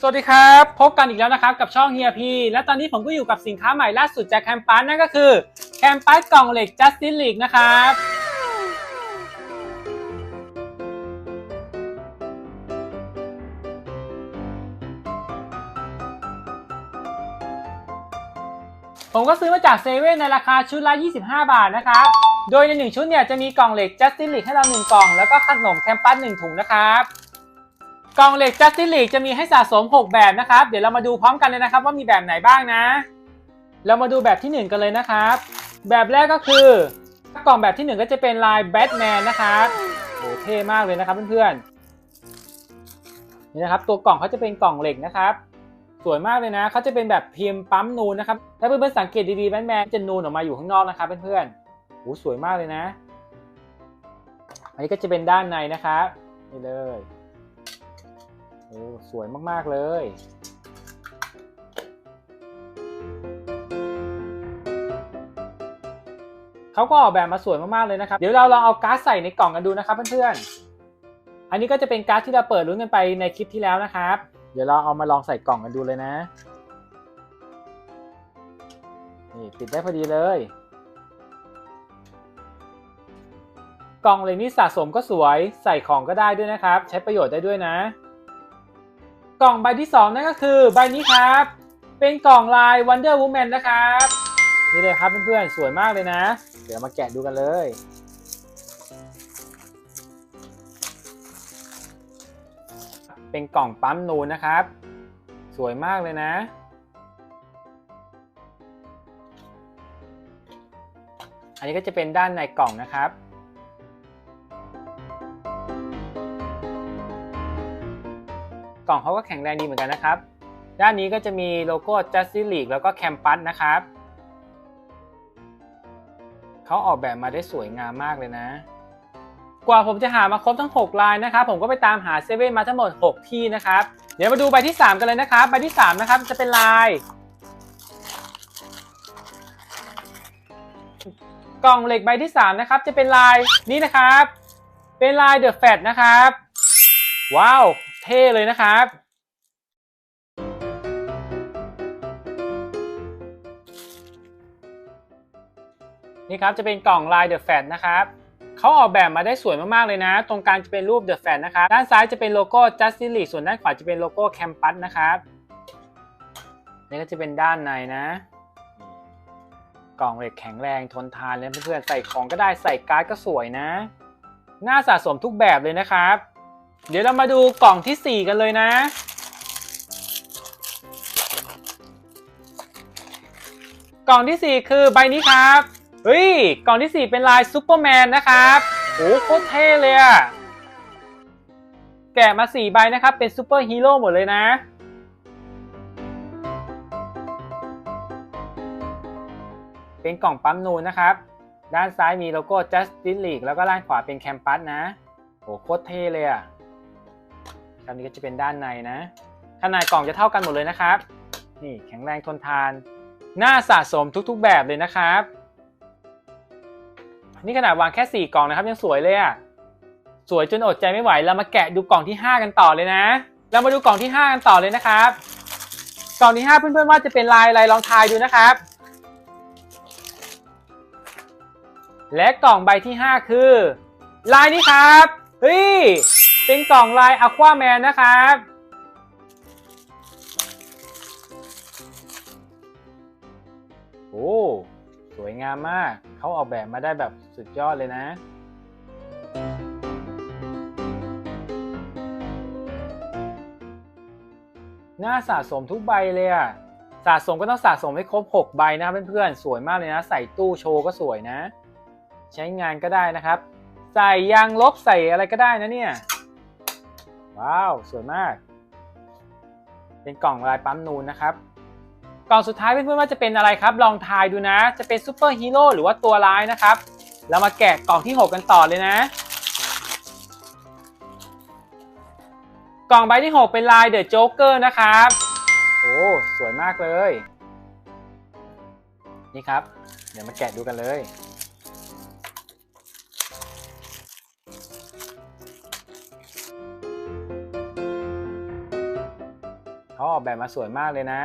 สวัสดีครับ พบกันอีกแล้วนะครับกับช่องเฮียพีและตอนนี้ผมก็อยู่กับสินค้าใหม่ล่าสุดจากแคมปัสนั่นก็คือแคมปัสกล่องเหล็ก Justice League นะครับผมก็ซื้อมาจากเซเว่นในราคาชุดละ 25 บาทนะครับ โดยใน 1 ชุดเนี่ยจะมีกล่องเหล็ก Justice League ให้เรา 1 กล่อง แล้วก็ขนมแคมปัส1ถุงนะครับ กล่องเหล็ก Justice League จะมีให้สะสม 6 แบบนะครับ เดี๋ยวเรามาดูพร้อมกันเลยนะครับ ว่ามีแบบไหนบ้างนะ เรามาดูแบบที่ 1 กันเลยนะครับ แบบแรกก็คือกล่องแบบที่ 1 ก็จะเป็นลายแบทแมนนะครับโหเท่มากเลยนะครับเพื่อนๆนี่นะครับ ตัวกล่องเขาจะเป็นกล่องเหล็กนะครับ สวยมากเลยนะเขาจะเป็นแบบพิมพ์ปั๊มนูนนะครับถ้าเพื่อนๆสังเกตดีๆแบทแมนจะนูนออกมาอยู่ข้างนอกนะครับเพื่อนๆโหสวยมากเลยนะ อันนี้ก็จะเป็นด้านในนะครับนี่เลย โอ้สวยมาก ๆ เลยเขาก็ออกแบบมาสวยมากๆเลยนะครับ เดี๋ยวเราลองเอาการ์ดใส่ในกล่องกันดูนะครับเพื่อนๆ อันนี้ก็จะเป็นการ์ดที่เราเปิดลุ้นกันไปในคลิปที่แล้วนะครับ เดี๋ยวเราเอามาลองใส่กล่องกันดูเลยนะ นี่ติดได้พอดีเลย กล่องเลยนี่สะสมก็สวย ใส่ของก็ได้ด้วยนะครับ ใช้ประโยชน์ได้ด้วยนะ กล่องใบที่ 2 นั่นก็คือใบนี้ครับ เป็นกล่องลาย Wonder Woman นะครับ นี่เลยครับเพื่อนๆ สวยมากเลยนะ เดี๋ยวมาแกะดูกันเลย เป็นกล่องปั๊มนูนนะครับ สวยมากเลยนะอันนี้ก็จะเป็นด้านในกล่องนะครับ กล่องเขาก็แข็งแรงดีเหมือนกันนะครับ ด้านนี้ก็จะมีโลโก้ Justice League แล้วก็ Campus นะครับเขาออกแบบมาได้สวยงามมากเลยนะ กว่าผมจะหามาครบทั้ง 6 ลายนะครับ ผมก็ไปตามหาเซเว่นมาทั้งหมด 6 ที่นะครับ เดี๋ยวมาดูใบที่ 3 กันเลยนะครับ ใบที่ 3 นะครับจะเป็นลาย กล่องเหล็กใบที่ 3 นะครับ จะเป็นลายนี้นะครับ เป็นลาย The Fat นะครับ ว้าว เท่เลยนะครับ นี่ครับจะเป็นกล่องลาย The Fat นะครับเขาออกแบบมาได้สวยมาก ๆ เลยนะ ตรงกลางจะเป็นรูป The Fat นะครับ ด้านซ้ายจะเป็นโลโก้ Justice League ส่วนด้านขวาจะเป็นโลโก้ Campus นะครับนี่ก็จะเป็นด้านในนะ กล่องเหล็กแข็งแรงทนทานเลยเพื่อนๆใส่ของก็ได้ใส่การ์ดก็สวยนะ น่าสะสมทุกแบบเลยนะครับ เดี๋ยวเรามาดูกล่องที่ 4 กันเลยนะ กล่องที่ 4 คือใบนี้ครับ เฮ้ย กล่องที่ 4 เป็นลายซูเปอร์แมนนะครับโอ้โคตรเท่เลยอะแกะมา 4 ใบนะครับ เป็นซูเปอร์ฮีโร่หมดเลยนะ เป็นกล่องปั๊มนูนนะครับ ด้านซ้ายมีโลโก้ Justice League แล้วก็ด้านขวาเป็นแคมปัสนะโอ้โคตรเท่เลยอะ คราวนี้ก็จะเป็นด้านในนะ ขนาดกล่องจะเท่ากันหมดเลยนะครับ นี่แข็งแรงทนทานน่าสะสมทุกๆแบบเลยนะครับ นี่ขนาดวางแค่ 4 กล่องนะครับยังสวยเลยอะสวยจนอดใจไม่ไหวเรามาแกะดูกล่องที่ 5 กันต่อเลยนะ เรามาดูกล่องที่ 5 กันต่อเลยนะครับ กล่องที่ 5 เพื่อนๆว่าจะเป็นลายอะไรลองทายดูนะครับ และกล่องใบที่ 5 คือ ลายนี้ครับเฮ้ย เป็นกล่องลายอควาแมนนะครับ โอ้ สวยงามมาก เขาออกแบบมาได้แบบสุดยอดเลยนะน่าสะสมทุกใบเลยอะสะสมก็ต้องสะสมให้ครบ 6 ใบนะเพื่อนๆ สวยมากเลยนะ ใส่ตู้โชว์ก็สวยนะ ใช้งานก็ได้นะครับ ใส่ยางลบใส่อะไรก็ได้นะเนี่ย ว้าว สวยมาก เป็นกล่องลายปั๊มนูนนะครับ กล่องสุดท้ายเพื่อนๆว่าจะเป็นอะไรครับ ลองทายดูนะ จะเป็นซูเปอร์ฮีโร่หรือว่าตัวร้ายนะครับ เรามาแกะกล่องที่ 6 กันต่อเลยนะ กล่องใบที่ 6 เป็นลายเดอะโจ๊กเกอร์นะครับ โอ้ สวยมากเลย นี่ครับ เดี๋ยวมาแกะดูกันเลย เขาออกแบบมาสวยมากเลยนะ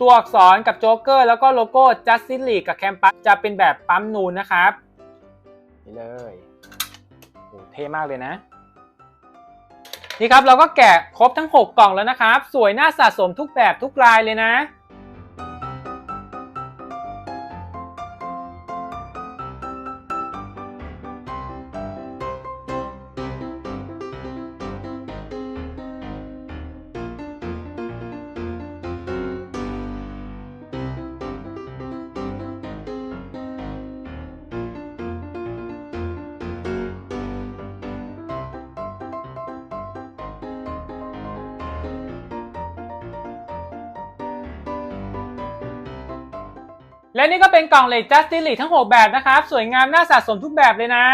ตัวอักษรกับโจ๊กเกอร์แล้วก็โลโก้ Justice League กับแคมปัสจะเป็นแบบปั๊มนูนนะครับ นี่เลยโอ้เท่มากเลยนะ นี่ครับเราก็แกะครบทั้ง 6 กล่องแล้วนะครับ สวยน่าสะสมทุกแบบทุกลายเลยนะ และนี่ก็เป็นกล่องเหล็ก Justice League ทั้ง 6 แบบนะครับ สวยงามน่าสะสมทุกแบบเลยนะ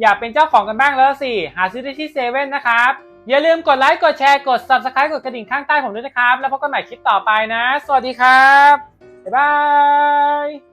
อยากเป็นเจ้าของกันบ้างแล้วสิ หาซื้อได้ที่เซเว่นนะครับ อย่าลืมกดไลค์กดแชร์กด Subscribe กดกระดิ่งข้างใต้ผมด้วยนะครับ แล้วพบกันใหม่คลิปต่อไปนะ สวัสดีครับ บ๊ายบาย